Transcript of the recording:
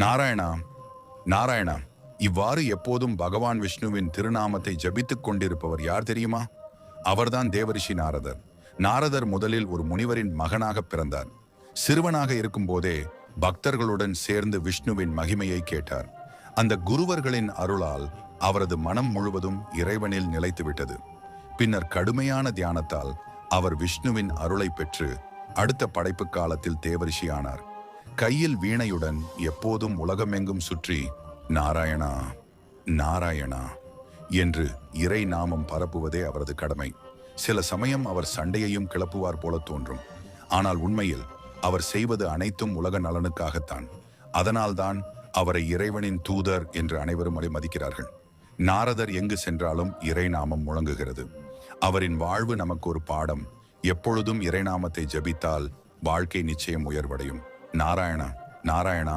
நாராயணா நாராயணா இவ்வாறு எப்போதும் பகவான் விஷ்ணுவின் திருநாமத்தை ஜபித்துக் கொண்டிருப்பவர் யார் தெரியுமா? அவர்தான் தேவரிஷி நாரதர். நாரதர் முதலில் ஒரு முனிவரின் மகனாக பிறந்தார். சிறுவனாக இருக்கும்போதே பக்தர்களுடன் சேர்ந்து விஷ்ணுவின் மகிமையை கேட்டார். அந்த குருவர்களின் அருளால் அவரது மனம் முழுவதும் இறைவனில் நிலைத்துவிட்டது. பின்னர் கடுமையான தியானத்தால் அவர் விஷ்ணுவின் அருளை பெற்று அடுத்த படைப்பு காலத்தில் தேவரிஷியானார். கையில் வீணையுடன் எப்போதும் உலகமெங்கும் சுற்றி நாராயணா நாராயணா என்று இறை நாமம் பரப்புவதே அவரது கடமை. சில சமயம் அவர் சண்டையையும் கிளப்புவார் போல தோன்றும். ஆனால் உண்மையில் அவர் செய்வது அனைத்தும் உலக நலனுக்காகத்தான். அதனால்தான் அவரை இறைவனின் தூதர் என்று அனைவரும் அதை மதிக்கிறார்கள். நாரதர் எங்கு சென்றாலும் இறை நாமம் முழங்குகிறது. அவரின் வாழ்வு நமக்கு ஒரு பாடம். எப்பொழுதும் இறைநாமத்தை ஜபித்தால் வாழ்க்கை நிச்சயம் உயர்வடையும். நாராயணா நாராயணா.